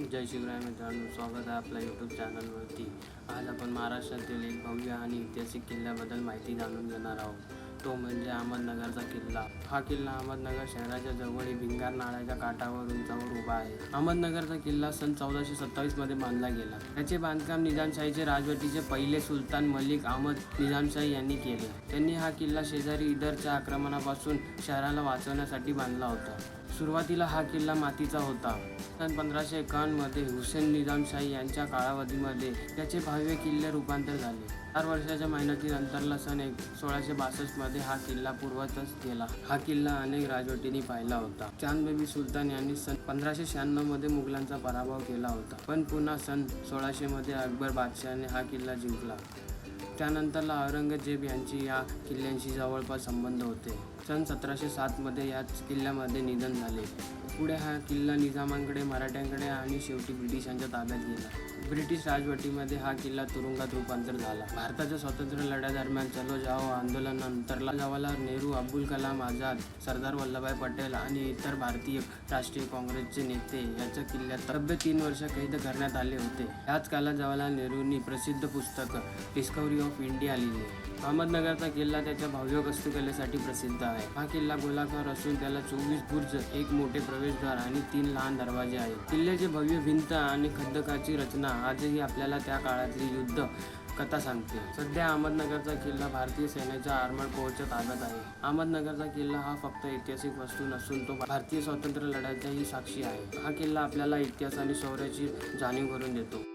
जय शिवराय मित्रांनो स्वागत आहे आपल्या यूट्यूब चॅनलवरती आज आपण महाराष्ट्रातील एक भव्य आणि ऐतिहासिक किल्ल्याबद्दल माहिती जाणून घेणार आहोत. तो म्हणजे अहमदनगरचा किल्ला. हा किल्ला अहमदनगर शहराच्या जवळी भिंगार नाळ्याच्या काठावर उंचावर उभा आहे. अहमदनगरचा किल्ला सन चौदाशे सत्तावीसमध्ये बांधला गेला. त्याचे बांधकाम निजामशाहीचे राजवटीचे पहिले सुलतान मलिक अहमद निजामशाही यांनी केले. त्यांनी हा किल्ला शेजारी इदरच्या आक्रमणापासून शहराला वाचवण्यासाठी बांधला होता. सुरुवातीला हा किल्ला मातीचा होता. सन पंधराशे एकावन्नमध्ये हुसेन निजामशाही यांच्या कालावधीमध्ये त्याचे भव्य किल्ले रूपांतर झाले. चार वर्षाच्या मेहनतीनंतरला सन एक सोळाशे बासष्टमध्ये हा किल्ला पूर्वतच गेला. हा किल्ला अनेक राजवटींनी पाहिला होता. चांद बेबी सुलतान यांनी सन पंधराशे शहाण्णवमध्ये मुघलांचा पराभव केला होता. पण पुन्हा सन सोळाशेमध्ये अकबर बादशहाने हा किल्ला जिंकला. त्यानंतरला औरंगजेब यांची या किल्ल्यांशी जवळपास संबंध होते. सन सतराशे सातमध्ये याच किल्ल्यामध्ये निधन झाले. पुढे हा किल्ला निजामांकडे मराठ्यांकडे आणि शेवटी ब्रिटिशांच्या ताब्यात गेला. ब्रिटिश राजवटीमध्ये हा किल्ला तुरुंगात रूपांतर झाला. भारताच्या स्वातंत्र्य लढ्यादरम्यान चलो जाओ आंदोलनानंतरला जवाहरलाल नेहरू अब्दुल कलाम आझाद सरदार वल्लभभाई पटेल आणि इतर भारतीय राष्ट्रीय काँग्रेसचे नेते याच्या किल्ल्यात तब्बे तीन वर्ष कैद करण्यात आले होते. याच काळात जवाहरलाल नेहरूंनी प्रसिद्ध पुस्तक डिस्कवरी ऑफ इंडिया लिहिले अहमदनगरचा किल्ला त्याच्या भव्य वास्तुकलेसाठी प्रसिद्ध आहे. हा किल्ला गोलाकार असून त्याला चोवीस बुर्ज एक मोठे प्रवेशद्वार आणि तीन लहान दरवाजे आहेत. किल्ल्याची भव्य भिंत आणि खड्डकाची रचना आजही आपल्याला त्या काळातली युद्ध कथा सांगते. सध्या अहमदनगरचा किल्ला भारतीय सेनेच्या आर्मड कोरच्या ताब्यात आहे. अहमदनगरचा किल्ला हा फक्त ऐतिहासिक वस्तू नसून तो भारतीय स्वातंत्र्य लढ्याचाही साक्षी आहे. हा किल्ला आपल्याला इतिहास आणि शौर्याची जाणीव करून देतो.